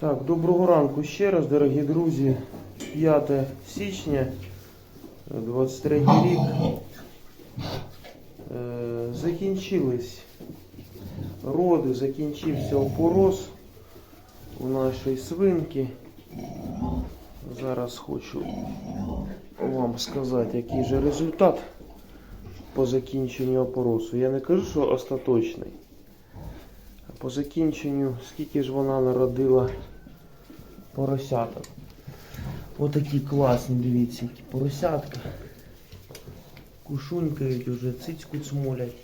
Так, доброго ранку ще раз, дорогі друзі. 5 січня, 23 рік. Е, Закінчились роди, закінчився опороз у нашої свинки. Зараз хочу вам сказати, який же результат по закінченню опоросу. Я не кажу, що остаточний. По закінченню, скільки ж вона народила поросяток. Отакі класні, дивіться, які поросятка. Кушунькають уже, цицьку цмолять.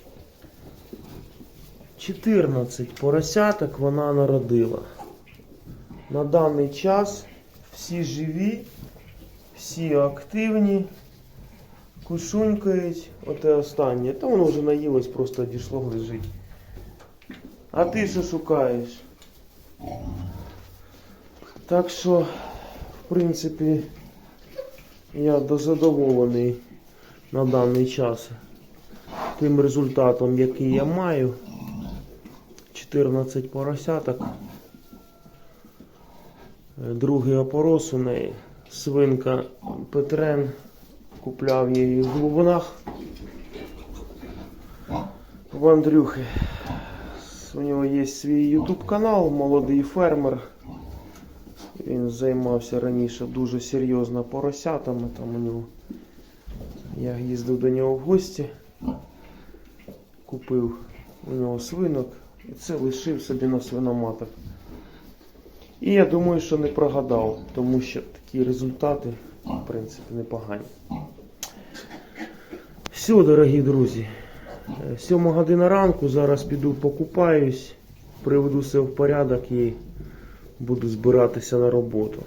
14 поросяток вона народила. На даний час всі живі, всі активні, кушунькають, оте останнє. Та воно вже наїлось, просто дійшло лежить. А ти що шукаєш? Так що, в принципі, я дозадоволений на даний час тим результатом, який я маю. 14 поросяток. Другий опорос у неї. Свинка Петрен. Купляв її в глибинах. В Андрюхи. У нього є свій YouTube канал, молодий фермер. Він займався раніше дуже серйозно поросятами. Там у нього. Я їздив до нього в гості, купив у нього свинок і це лишив собі на свиноматах. І я думаю, що не прогадав, тому що такі результати, в принципі, непогані. Все, дорогі друзі. Е, Сьома година ранку, зараз піду покупаюсь, приведу все в порядок і буду збиратися на роботу.